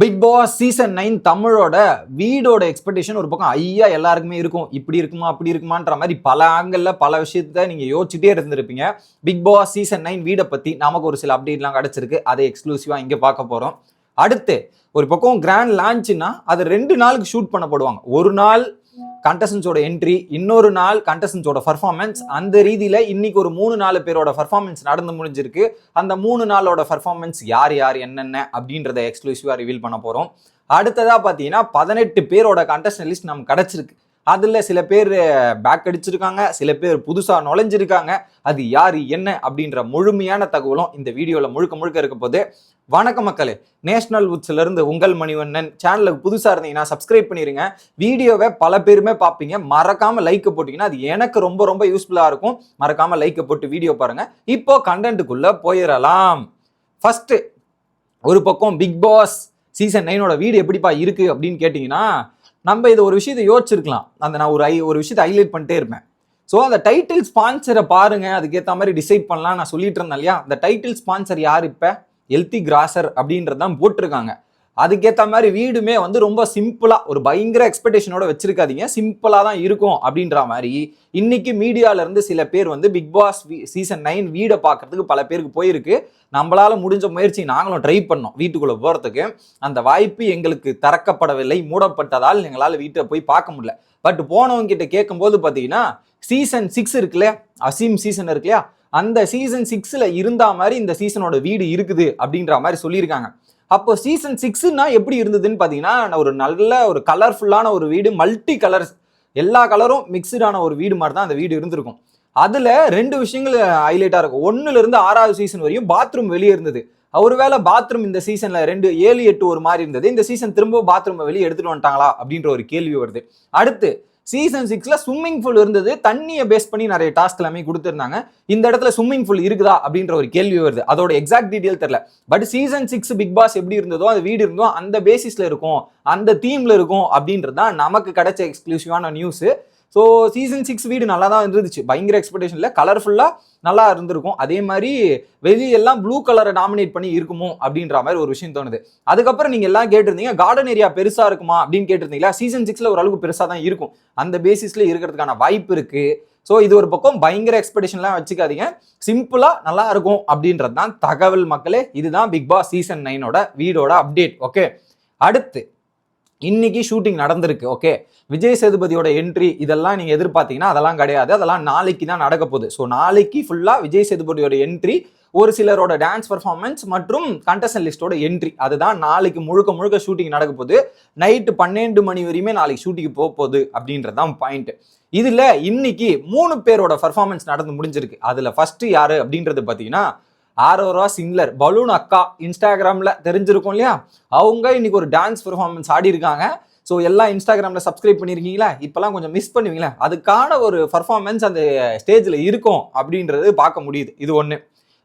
Big Boss season nine தமிழோட வீடோட expectation ஒரு பக்கம் ஐயா எல்லாருக்குமே இருக்கும். இப்படி இருக்குமா அப்படி இருக்குமான்ற மாதிரி பல ஆங்கிளில் பல விஷயத்த நீங்கள் யோசிச்சுட்டே இருந்திருப்பீங்க. பிக் பாஸ் சீசன் நைன் வீடை பற்றி நமக்கு ஒரு சில அப்டேட்லாம் கிடச்சிருக்கு. அதை எக்ஸ்க்ளூசிவாக இங்கே பார்க்க போகிறோம் அடுத்து ஒரு பக்கம் கிராண்ட் லான்ச்சுன்னா அது ரெண்டு நாளுக்கு ஷூட் பண்ணப்படுவாங்க ஒரு நாள் கண்டஸ்டன்ஸோட என்ட்ரி இன்னொரு நாள் கண்டஸ்டன்ஸோட பர்ஃபார்மன்ஸ் அந்த ரீதியில் இன்னைக்கு ஒரு மூணு நாலு பேரோட பர்ஃபார்மன்ஸ் நடந்து முடிஞ்சிருக்கு. அந்த மூணு நாளோட பர்ஃபார்மன்ஸ் யார் யார் என்னென்ன அப்படின்றத எக்ஸ்க்ளூசிவாக ரிவீல் பண்ண போகிறோம் அடுத்ததாக பார்த்தீங்கன்னா பதினெட்டு பேரோட கண்டஸ்டன் லிஸ்ட் நமக்கு கிடச்சிருக்கு. அதில் சில பேர் பேக் அடிச்சிருக்காங்க சில பேர் புதுசாக நுழைஞ்சிருக்காங்க. அது யார் என்ன அப்படின்ற முழுமையான தகவலும் இந்த வீடியோவில் முழுக்க முழுக்க இருக்க போது வணக்க மக்களே நேஷனல் உட்ஸ்ல இருந்து உங்கள் மணிவண்ணன். சேனலுக்கு புதுசாக இருந்தீங்கன்னா சப்ஸ்கிரைப் பண்ணிடுங்க வீடியோவை பல பேருமே பார்ப்பீங்க. மறக்காமல் லைக் போட்டிங்கன்னா அது எனக்கு ரொம்ப ரொம்ப யூஸ்ஃபுல்லாக இருக்கும். மறக்காமல் லைக்கை போட்டு வீடியோ பாருங்கள் இப்போ கண்டென்ட்டுக்குள்ளே போயிடலாம் ஃபஸ்ட்டு ஒரு பக்கம் பிக் பாஸ் சீசன் நைனோட வீடு எப்படிப்பா இருக்குது அப்படின்னு கேட்டிங்கன்னா நம்ம இதை ஒரு விஷயத்தை யோசிச்சிருக்கலாம். அந்த நான் ஒரு ஐ ஒரு விஷயத்தை ஹைலைட் பண்ணிட்டே இருப்பேன். ஸோ அந்த டைட்டில் ஸ்பான்சரை பாருங்க. அதுக்கேற்ற மாதிரி டிசைட் பண்ணலாம் நான் சொல்லிட்டு இருந்தேன் இல்லையா? அந்த டைட்டில் ஸ்பான்சர் யார் இப்போ? எல்தி கிராசர் அப்படின்றது தான் போட்டிருக்காங்க. அதுக்கேற்ற மாதிரி வீடுமே வந்து ரொம்ப சிம்பிளாக ஒரு பயங்கர எக்ஸ்பெக்டேஷனோட வச்சிருக்காதீங்க. சிம்பிளாக தான் இருக்கும் அப்படின்ற மாதிரி. இன்னைக்கு மீடியாவிலேருந்து இருந்து சில பேர் வந்து பிக் பாஸ் சீசன் நைன் வீடை பார்க்கறதுக்கு பல பேருக்கு போயிருக்கு. நம்மளால முடிஞ்ச முயற்சி நாங்களும் ட்ரை பண்ணோம் வீட்டுக்குள்ளே போகிறதுக்கு அந்த வாய்ப்பு எங்களுக்கு திறக்கப்படவில்லை மூடப்பட்டதால் எங்களால் வீட்டை போய் பார்க்க முடியல. பட் போனவங்க கிட்ட கேட்கும்போது பார்த்தீங்கன்னா சீசன் சிக்ஸ் இருக்குல்ல அசீம் சீசன் இருக்கு இல்லையா? அந்த சீசன் சிக்ஸில் இருந்தா மாதிரி இந்த சீசனோட வீடு இருக்குது அப்படின்ற மாதிரி சொல்லியிருக்காங்க. அப்போ சீசன் சிக்ஸ்னா எப்படி இருந்ததுன்னு பார்த்தீங்கன்னா ஒரு நல்ல ஒரு கலர்ஃபுல்லான ஒரு வீடு மல்டி கலர்ஸ் எல்லா கலரும் மிக்சடான ஒரு வீடு மாதிரி தான் அந்த வீடு இருந்திருக்கும். அதில் ரெண்டு விஷயங்கள் ஹைலைட்டாக இருக்கும். ஒன்றுலேருந்து ஆறாவது சீசன் வரையும் பாத்ரூம் வெளியே இருந்தது. ஒருவேளை பாத்ரூம் இந்த சீசனில் ரெண்டு ஏழு எட்டு ஒரு மாதிரி இருந்தது. இந்த சீசன் திரும்ப பாத்ரூமை வெளியே எடுத்துகிட்டு வந்துட்டாங்களா அப்படின்ற ஒரு கேள்வி வருது. அடுத்து சீசன் சிக்ஸ்ல ஸ்விம்மிங் பூல் இருந்தது. தண்ணியை பேஸ் பண்ணி நிறைய டாஸ்க் எல்லாமே கொடுத்துருந்தாங்க. இந்த இடத்துல ஸ்விம்மிங் பூல் இருக்குதா அப்படின்ற ஒரு கேள்வி வருது. அதோட எக்ஸாக்ட் டீடைல் தெரியல. But season six Bigg Boss எப்படி இருந்ததோ அந்த வீடு இருந்தோ அந்த பேசிஸ்ல இருக்கும். அந்த தீம்ல இருக்கும் அப்படின்றது தான் நமக்கு கிடைச்ச எக்ஸ்க்ளூசிவான நியூஸ் ஸோ சீசன் சிக்ஸ் வீடு நல்லா தான் இருந்துச்சு. பயங்கர எக்ஸ்பெக்டேஷனில் கலர்ஃபுல்லாக நல்லா இருந்திருக்கும். அதே மாதிரி வெளியெல்லாம் ப்ளூ கலரை டாமினேட் பண்ணி இருக்குமோ அப்படின்ற மாதிரி ஒரு விஷயம் தோணுது. அதுக்கப்புறம் நீங்கள் எல்லாம் கேட்டிருந்தீங்க கார்டன் ஏரியா பெருசாக இருக்குமா? அப்படின்னு கேட்டிருந்தீங்களா? சீசன் சிக்ஸில் ஓரளவுக்கு பெருசாக தான் இருக்கும். அந்த பேசிஸில் இருக்கிறதுக்கான வாய்ப்பு இருக்குது ஸோ இது ஒரு பக்கம் பயங்கர எக்ஸ்பெக்டேஷன்லாம் வச்சுக்காதீங்க. சிம்பிளாக நல்லா இருக்கும் அப்படின்றது தான் தகவல் மக்களே. இதுதான் பிக் பாஸ் சீசன் நைனோட வீடோட அப்டேட் ஓகே அடுத்து இன்னைக்கு ஷூட்டிங் நடந்திருக்கு ஓகே விஜய் சேதுபதியோட என்ட்ரி இதெல்லாம் நீங்கள் எதிர்பார்த்தீங்கன்னா அதெல்லாம் கிடையாது. அதெல்லாம் நாளைக்கு தான் நடக்க போகுது. ஸோ நாளைக்கு ஃபுல்லாக விஜய் சேதுபதியோட என்ட்ரி ஒரு சிலரோட டான்ஸ் பர்ஃபார்மன்ஸ் மற்றும் கண்டஸ்டன் லிஸ்டோட என்ட்ரி அதுதான் நாளைக்கு முழுக்க முழுக்க ஷூட்டிங் நடக்க போகுது. நைட்டு பன்னெண்டு மணி வரையுமே நாளைக்கு ஷூட்டிங் போக போகுது அப்படின்றது தான் பாயிண்ட் இதில் இன்னைக்கு மூணு பேரோட பர்ஃபார்மன்ஸ் நடந்து முடிஞ்சிருக்கு. அதில் ஃபர்ஸ்ட் யாரு அப்படின்றது பார்த்தீங்கன்னா ஆரோரா சிங்லர் பலூன் அக்கா இன்ஸ்டாகிராமில் தெரிஞ்சிருக்கும் இல்லையா? அவங்க இன்னைக்கு ஒரு டான்ஸ் பெர்ஃபார்மன்ஸ் ஆடி இருக்காங்க ஸோ எல்லாம் இன்ஸ்டாகிராமில் சப்ஸ்கிரைப் பண்ணியிருக்கீங்களா? இப்போலாம் கொஞ்சம் மிஸ் பண்ணுவீங்களா? அதுக்கான ஒரு பர்ஃபார்மன்ஸ் அந்த ஸ்டேஜில் இருக்கும் அப்படின்றது பார்க்க முடியுது. இது ஒன்று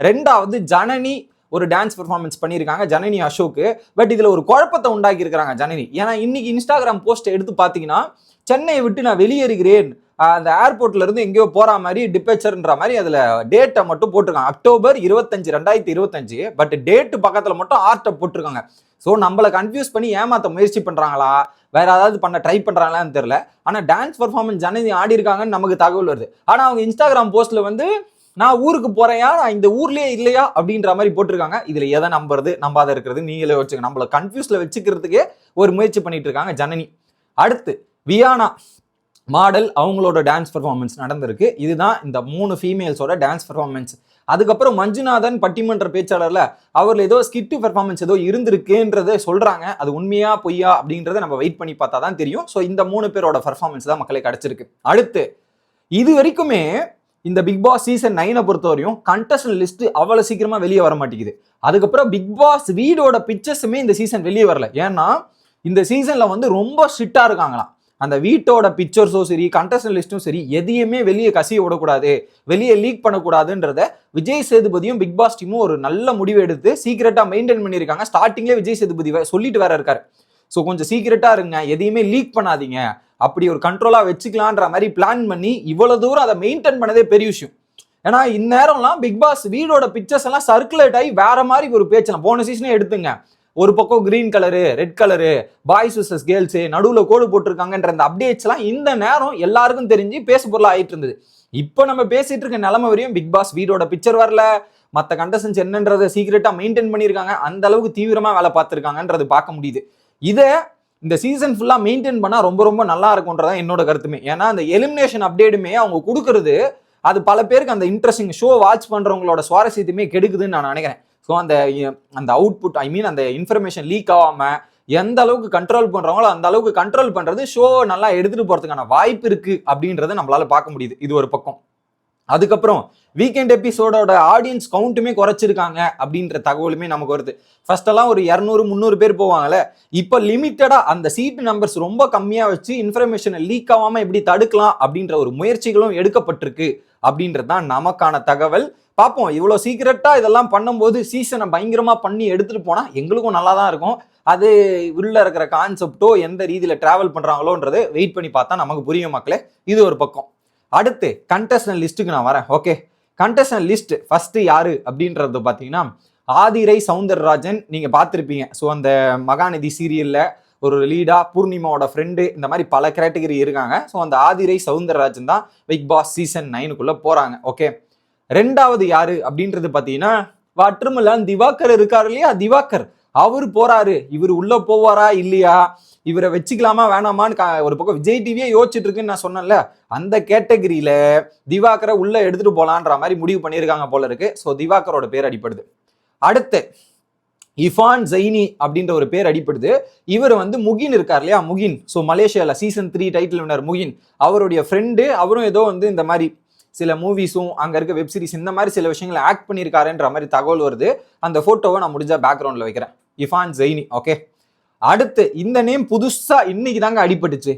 ரெண்டாவது ஜனனி ஒரு டான்ஸ் பெர்ஃபார்மன்ஸ் பண்ணியிருக்காங்க ஜனனி அசோக்கு. பட் இதில் ஒரு குழப்பத்தை உண்டாக்கியிருக்கிறாங்க ஜனனி. ஏன்னா இன்னைக்கு இன்ஸ்டாகிராம் போஸ்ட்டை எடுத்து பார்த்தீங்கன்னா சென்னையை விட்டு நான் வெளியேறுகிறேன். அந்த ஏர்போர்ட்ல இருந்து எங்கேயோ போற மாதிரி டிபேச்சர்ன்ற மாதிரி அதுல டேட்டை மட்டும் போட்டிருக்காங்க. அக்டோபர் இருபத்தஞ்சு ரெண்டாயிரத்தி இருபத்தஞ்சு. பட் டேட் பக்கத்துல மட்டும் ஆர்ட்டை போட்டிருக்காங்க. ஸோ நம்மளை கன்ஃபியூஸ் பண்ணி ஏமாத்த முயற்சி பண்றாங்களா? வேற ஏதாவது பண்ண ட்ரை பண்றாங்களான்னு தெரியல. ஆனா டான்ஸ் பர்ஃபார்மன்ஸ் ஜனதி ஆடி இருக்காங்கன்னு நமக்கு தகவல் வருது. ஆனா அவங்க இன்ஸ்டாகிராம் போஸ்ட்ல வந்து நான் ஊருக்கு போறேயா நான் இந்த ஊர்லயே இல்லையா? அப்படின்ற மாதிரி போட்டிருக்காங்க. இதுல எதை நம்புறது நம்பாத இருக்கிறது நீங்களே வச்சுக்க நம்மள கன்ஃபியூஸ்ல வச்சுக்கிறதுக்கே ஒரு முயற்சி பண்ணிட்டு இருக்காங்க ஜனனி. அடுத்து வியானா மாடல் அவங்களோட டான்ஸ் பர்ஃபார்மன்ஸ் நடந்திருக்கு. இதுதான் இந்த மூணு ஃபீமேல்ஸோட டான்ஸ் பர்ஃபார்மன்ஸ் அதுக்கப்புறம் மஞ்சுநாதன் பட்டிமன்ற பேச்சாளர்ல அவர்ல ஏதோ ஸ்கிட்டு பெர்ஃபார்மன்ஸ் ஏதோ இருந்திருக்குன்றத சொல்றாங்க. அது உண்மையா பொய்யா அப்படின்றத நம்ம வெயிட் பண்ணி பார்த்தா தான் தெரியும். ஸோ இந்த மூணு பேரோட பர்ஃபார்மன்ஸ் தான் மக்களுக்கு கிடைச்சிருக்கு. அடுத்து இது வரைக்குமே இந்த பிக் பாஸ் சீசன் நைனை பொறுத்தவரையும் கண்டஸ்டன் லிஸ்ட் அவ்வளோ சீக்கிரமா வெளியே வர மாட்டேங்குது. அதுக்கப்புறம் பிக் பாஸ் வீடோட பிக்சர்ஸுமே இந்த சீசன் வெளியே வரல. ஏன்னா இந்த சீசன்ல வந்து ரொம்ப ஸ்ட்ரிக்டா இருக்காங்களாம். அந்த வீட்டோட பிக்சர்ஸும் சரி கண்டஸ்டன் லிஸ்ட்டும் சரி எதையுமே வெளியே கசிய விடக்கூடாது வெளியே லீக் பண்ணக்கூடாதுன்றத விஜய் சேதுபதியும் பிக் பாஸ் டீமும் ஒரு நல்ல முடிவு எடுத்து சீக்கிரட்டா மெயின்டைன் பண்ணியிருக்காங்க. ஸ்டார்டிங்லேயே விஜய் சேதுபதி சொல்லிட்டு வேற இருக்காரு. ஸோ கொஞ்சம் சீக்கிரட்டா இருங்க எதையுமே லீக் பண்ணாதீங்க. அப்படி ஒரு கண்ட்ரோலாக வச்சுக்கலான்ற மாதிரி பிளான் பண்ணி இவ்வளோ தூரம் அதை மெயின்டைன் பண்ணதே பெரிய விஷயம். ஏன்னா இந்நேரம்லாம் பிக் பாஸ் வீடோட பிக்சர்ஸ் எல்லாம் சர்க்குலேட் ஆகி வேற மாதிரி ஒரு பேச்சலாம் போன சீசனே எடுத்துங்க. ஒரு பக்கம் green colour red colour boys versus girls நடுவில் கோடு போட்டிருக்காங்கன்ற அந்த அப்டேட்ஸ்லாம் இந்த நேரம் எல்லாருக்கும் தெரிஞ்சு பேசு பொருளாக ஆயிட்டு இருந்தது. இப்போ நம்ம பேசிட்டு இருக்க நிலமை வரையும் பிக் பாஸ் வீடோட பிக்சர் வரல. மற்ற கண்டஸ்டன்ஸ் என்னன்றதை சீக்கிரட்டாக மெயின்டைன் பண்ணியிருக்காங்க. அந்த அளவுக்கு தீவிரமாக வேலை பார்த்துருக்காங்கன்றது பார்க்க முடியுது. இதை இந்த சீசன் ஃபுல்லாக மெயின்டைன் பண்ணால் ரொம்ப ரொம்ப நல்லா இருக்கும்ன்றதான் என்னோட கருத்துமே. ஏன்னா அந்த எலிமினேஷன் அப்டேட்டுமே அவங்க கொடுக்கறது அது பல பேருக்கு அந்த இன்ட்ரெஸ்டிங் ஷோ வாட்ச் பண்ணுறவங்களோட சுவாரஸ்யத்தையுமே கெடுக்குதுன்னு நான் நினைக்கிறேன். ஸோ அந்த அந்த அவுட்புட் ஐ மீன் அந்த இன்ஃபர்மேஷன் லீக் ஆகாமல் எந்த அளவுக்கு கண்ட்ரோல் பண்ணுறாங்களோ அந்த அளவுக்கு கண்ட்ரோல் பண்ணுறது ஷோ நல்லா எடுத்துகிட்டு போகிறதுக்கான வாய்ப்பு இருக்குது அப்படின்றத நம்மளால பார்க்க முடியுது. இது ஒரு பக்கம். அதுக்கப்புறம் வீக்கெண்ட் எபிசோடோட ஆடியன்ஸ் கவுண்ட்டுமே குறைச்சிருக்காங்க அப்படின்ற தகவலுமே நமக்கு வருது. ஃபர்ஸ்டெல்லாம் ஒரு இரநூறு முந்நூறு பேர் போவாங்கல்ல. இப்போ லிமிட்டடாக அந்த சீட் நம்பர்ஸ் ரொம்ப கம்மியாக வச்சு இன்ஃபர்மேஷனை லீக் ஆகாமல் எப்படி தடுக்கலாம் அப்படின்ற ஒரு முயற்சிகளும் எடுக்கப்பட்டிருக்கு அப்படின்றது தான் நமக்கான தகவல். பார்ப்போம் இவ்வளோ சீக்கிரட்டாக இதெல்லாம் பண்ணும்போது சீசனை பயங்கரமாக பண்ணி எடுத்துகிட்டு போனால் எங்களுக்கும் நல்லா தான் இருக்கும். அது உள்ள இருக்கிற கான்செப்டோ எந்த ரீதியில் ட்ராவல் பண்ணுறாங்களோன்றது வெயிட் பண்ணி பார்த்தா நமக்கு புரியும் மக்களே. இது ஒரு பக்கம். அடுத்து கண்டஸ்டன் லிஸ்ட்டுக்கு நான் வரேன் ஓகே கண்டஸ்டன் லிஸ்ட் ஃபஸ்ட்டு யார் அப்படின்றது பார்த்தீங்கன்னா ஆதிரை சவுந்தரராஜன் நீங்கள் பார்த்துருப்பீங்க. ஸோ அந்த மகாநதி சீரியலில் ஒரு லீடா பூர்ணிமாவோட ஃப்ரெண்டு இந்த மாதிரி பல கேட்டகரி இருக்காங்க. ஸோ அந்த ஆதிரை சவுந்தரராஜன் தான் பிக் பாஸ் சீசன் நைனுக்குள்ளே போகிறாங்க ஓகே ரெண்டாவது யாரு அப்படின்றது பார்த்தீங்கன்னா வற்றுமலான் திவாகர் இருக்காரு இல்லையா? திவாகர். அவர் போறாரு. இவர் உள்ள போவாரா இல்லையா? இவரை வச்சுக்கலாமா வேணாமான்னு கா- ஒரு பக்கம் விஜய் டிவியே யோசிச்சுட்டு இருக்குன்னு நான் சொன்னேன்ல. அந்த கேட்டகரியில திவாகரை உள்ள எடுத்துட்டு போலான்ற மாதிரி முடிவு பண்ணியிருக்காங்க போல இருக்கு. ஸோ திவாகரோட பேர் அடிப்படுது அடுத்து இஃபான் ஜைனி அப்படின்ற ஒரு பேர் அடிப்படுது இவர் வந்து முகின் இருக்கார் இல்லையா? முகின். ஸோ மலேசியாவில் season three title winner Mugen. அவருடைய ஃப்ரெண்டு அவரும் ஏதோ வந்து இந்த மாதிரி சில மூவிஸும் அங்கே இருக்க வெப் சீரிஸ் இந்த மாதிரி சில விஷயங்களை ஆக்ட் பண்ணியிருக்காருன்ற மாதிரி தகவல் வருது. அந்த ஃபோட்டோவை நான் முடிஞ்சா பேக்ரவுண்டில் வைக்கிறேன். இஃபான் ஜெய்னி ஓகே அடுத்து இந்த நேம் புதுசாக இன்னைக்கு தாங்க அடிபட்டுச்சு.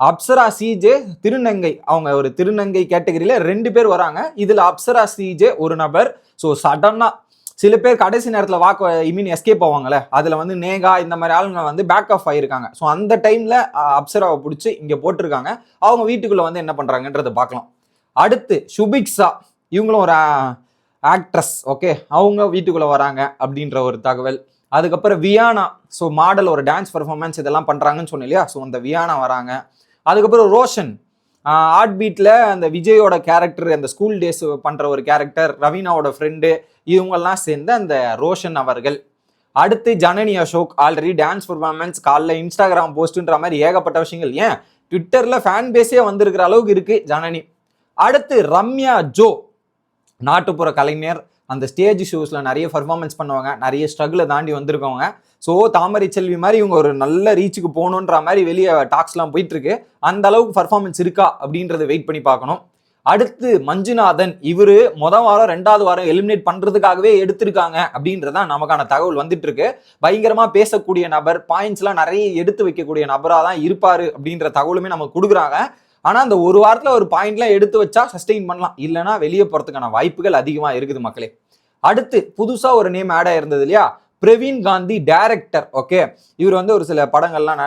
அப்சரா சிஜே திருநங்கை. அவங்க ஒரு திருநங்கை கேட்டகரியில் ரெண்டு பேர் வராங்க. இதில் அப்சரா சிஜே ஒரு நபர். ஸோ சடனாக சில பேர் கடைசி நேரத்தில் வாக்கு ஐ மீன் எஸ்கேப் ஆவாங்களே அதில் வந்து நேகா இந்த மாதிரி ஆளுங்க வந்து பேக் ஆஃப் ஆகியிருக்காங்க ஸோ அந்த டைமில் அப்சராவை பிடிச்சி இங்கே போட்டிருக்காங்க. அவங்க வீட்டுக்குள்ளே வந்து என்ன பண்ணுறாங்கன்றதை பார்க்கலாம். அடுத்து சுபிக்ஸா இவங்களும் ஒரு ஆக்ட்ரஸ் ஓகே அவங்க வீட்டுக்குள்ளே வராங்க அப்படின்ற ஒரு தகவல். அதுக்கப்புறம் வியானா. ஸோ மாடல் ஒரு டான்ஸ் பர்ஃபார்மன்ஸ் இதெல்லாம் பண்ணுறாங்கன்னு சொன்னேன் இல்லையா? ஸோ அந்த வியானா வராங்க. அதுக்கப்புறம் ரோஷன். ஆர்ட் பீட்டில் அந்த விஜயோட கேரக்டர் அந்த ஸ்கூல் டேஸ் பண்ணுற ஒரு கேரக்டர் ரவீனாவோட ஃப்ரெண்டு இவங்கெல்லாம் சேர்ந்து அந்த ரோஷன் அவர்கள். அடுத்து Janani Ashok already dance performance காலைல இன்ஸ்டாகிராம் போஸ்ட்டுன்ற மாதிரி ஏகப்பட்ட விஷயங்கள். ஏன்? ட்விட்டரில் ஃபேன் பேஸே வந்திருக்கிற அளவுக்கு இருக்குது ஜனனி. அடுத்து ரம்யா ஜோ. நாட்டுப்புற கலைஞர். அந்த ஸ்டேஜ் ஷோஸில் நிறைய பர்ஃபார்மன்ஸ் பண்ணுவாங்க. நிறைய ஸ்ட்ரகிளை தாண்டி வந்திருக்கவங்க. ஸோ தாமரை செல்வி மாதிரி இவங்க ஒரு நல்ல ரீச்சுக்கு போகணுன்ற மாதிரி வெளியே டாக்ஸ்லாம் போயிட்டுருக்கு அந்த அளவுக்கு பர்ஃபார்மன்ஸ் இருக்கா அப்படின்றத வெயிட் பண்ணி பார்க்கணும். அடுத்து மஞ்சுநாதன். இவரு முத வாரம் ரெண்டாவது வாரம் எலிமினேட் பண்ணுறதுக்காகவே எடுத்திருக்காங்க அப்படின்றதான் நமக்கான தகவல் வந்துட்டு இருக்கு. பேசக்கூடிய நபர் பாயிண்ட்ஸ்லாம் நிறைய எடுத்து வைக்கக்கூடிய நபராக தான் இருப்பார் அப்படின்ற தகவலுமே நமக்கு கொடுக்குறாங்க. ஆனால் அந்த ஒரு வாரத்தில் ஒரு பாயிண்ட்லாம் எடுத்து வச்சா சஸ்டெயின் பண்ணலாம். இல்லைனா வெளியே போகிறதுக்கான வாய்ப்புகள் அதிகமாக இருக்குது மக்களே. அடுத்து புதுசாக ஒரு நேம் ஆட் ஆயிருந்தது இல்லையா? பிரவீன் காந்தி டைரக்டர் ஓகே இவர் வந்து ஒரு சில படங்கள்லாம்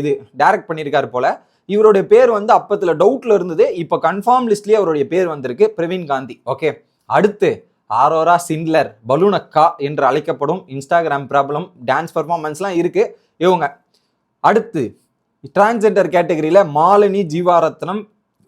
இது டைரக்ட் பண்ணியிருக்காரு போல. இவருடைய பேர் வந்து அப்பத்தில் டவுட்ல இருந்தது. இப்போ கன்ஃபார்ம் லிஸ்ட்லேயே அவருடைய பேர் வந்திருக்கு பிரவீன் காந்தி ஓகே அடுத்து ஆரோரா சிண்ட்லர் பலூனக்கா என்று அழைக்கப்படும் இன்ஸ்டாகிராம் ப்ராப்ளம் டான்ஸ் பர்ஃபார்மன்ஸ்லாம் இருக்கு. இவங்க அடுத்து டிரான்ஸ்ஜெண்டர் கேட்டகரியில் மாலினி ஜீவாரத்னம்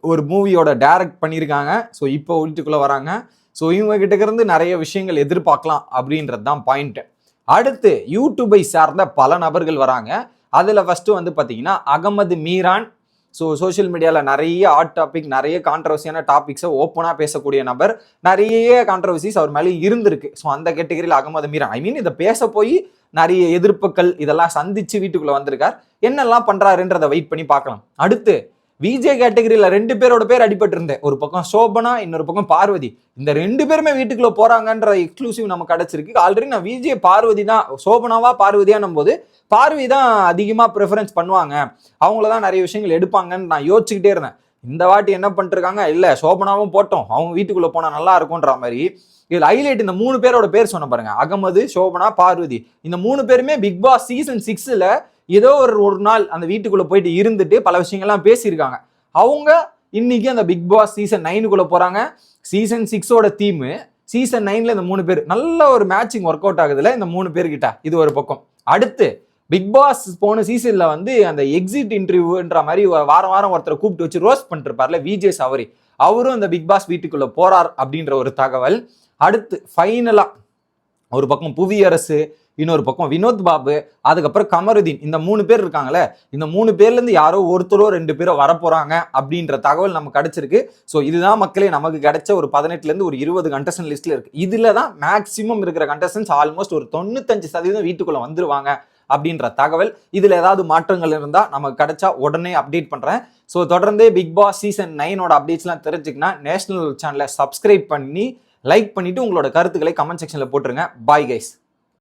ஒரு மூவியோட டைரக்ட் பண்ணியிருக்காங்க. ஸோ இப்போ உள்ளிட்டுக்குள்ளே வராங்க. ஸோ இவங்க கிட்ட இருந்து நிறைய விஷயங்கள் எதிர்பார்க்கலாம் அப்படின்றது தான் பாயிண்ட்டு அடுத்து யூடியூபை சார்ந்த பல நபர்கள் வராங்க. அதில் ஃபஸ்ட்டு வந்து பார்த்தீங்கன்னா அகமது மீரான். ஸோ சோஷியல் மீடியாவில் நிறைய ஹாட் டாபிக் நிறைய கான்ட்ரவர்சியான டாபிக்ஸை ஓப்பனாக பேசக்கூடிய நபர். நிறைய கான்ட்ரவர்சிஸ் அவர் மேலே இருந்திருக்கு. ஸோ அந்த கேட்டகரியில் அகமது மீரான். ஐ மீன் இதை பேச போய் நிறைய எதிர்ப்புகள் இதெல்லாம் சந்திச்சு வீட்டுக்குள்ள வந்திருக்கார். என்னெல்லாம் பண்றாருன்றதை வெயிட் பண்ணி பார்க்கலாம். அடுத்து விஜே கேட்டகரியில ரெண்டு பேரோட பேர் அடிபட்டு இருந்தேன் ஒரு பக்கம் சோபனா இன்னொரு பக்கம் பார்வதி. இந்த ரெண்டு பேருமே வீட்டுக்குள்ள போறாங்கன்ற எக்ஸ்க்ளூசிவ் நமக்கு கிடைச்சிருக்கு. ஆல்ரெடி நான் விஜே பார்வதி தான் சோபனாவா பார்வதியானும் போது பார்வதி தான் அதிகமா ப்ரிஃபரன்ஸ் பண்ணுவாங்க. அவங்கள தான் நிறைய விஷயங்கள் எடுப்பாங்கன்னு நான் யோசிச்சுக்கிட்டே இருந்தேன். இந்த வாட்டி என்ன பண்ணிருக்காங்க இல்ல சோபனாவும் போட்டோம். அவங்க வீட்டுக்குள்ள போனா நல்லா இருக்கும்ன்ற மாதிரி. இதில் ஹைலைட் இந்த மூணு பேரோட பேர் சொன்ன பாருங்க. அகமது சோபனா பார்வதி. இந்த மூணு பேருமே பிக் பாஸ் சீசன் சிக்ஸில் ஏதோ ஒரு ஒரு நாள் அந்த வீட்டுக்குள்ளே போயிட்டு இருந்துட்டு பல விஷயங்கள்லாம் பேசியிருக்காங்க. அவங்க இன்னைக்கு அந்த பிக் பாஸ் சீசன் நைனுக்குள்ள போறாங்க. சீசன் சிக்ஸோட தீமு சீசன் நைன்ல இந்த மூணு பேர். நல்ல ஒரு மேட்சிங் ஒர்க் அவுட் ஆகுதுல இந்த மூணு பேர்கிட்ட. இது ஒரு பக்கம். அடுத்து பிக் பாஸ் போன சீசன்ல வந்து அந்த எக்ஸிட் இன்டர்வியூன்ற மாதிரி வாரம் வாரம் ஒருத்தரை கூப்பிட்டு வச்சு ரோஸ்ட் பண்ணிருப்பார்ல விஜே சவரி. அவரும் அந்த பிக் பாஸ் வீட்டுக்குள்ள போறார் அப்படின்ற ஒரு தகவல். அடுத்து ஃபைனலா ஒரு பக்கம் புவியரசு இன்னொரு பக்கம் வினோத் பாபு அதுக்கப்புறம் கமருதீன். இந்த மூணு பேர் இருக்காங்களே இந்த மூணு பேர்லேருந்து யாரோ ஒருத்தரோ ரெண்டு பேரோ வரப்போகிறாங்க அப்படின்ற தகவல் நமக்கு கிடைச்சிருக்கு. ஸோ இதுதான் மக்களே நமக்கு கிடைச்ச ஒரு பதினெட்டுலேருந்து ஒரு இருபது கண்டஸ்டன் லிஸ்ட்டில் இருக்குது இதில் தான் மேக்ஸிமம் இருக்கிற கண்டஸ்டன்ஸ் ஆல்மோஸ்ட் ஒரு தொண்ணூத்தஞ்சு சதவீதம் வீட்டுக்குள்ளே வந்துருவாங்க அப்படின்ற தகவல். இதில் ஏதாவது மாற்றங்கள் இருந்தால் நமக்கு கிடைச்சா உடனே அப்டேட் பண்ணுறேன் ஸோ தொடர்ந்தே பிக் பாஸ் சீசன் நைனோட அப்டேட்ஸ்லாம் தெரிஞ்சுக்கன்னா நேஷனல் சேனலை சப்ஸ்கிரைப் பண்ணி லைக் பண்ணிட்டு உங்களோட கருத்துக்களை கமெண்ட் செக்ஷன்ல போட்டுருங்க. Bye guys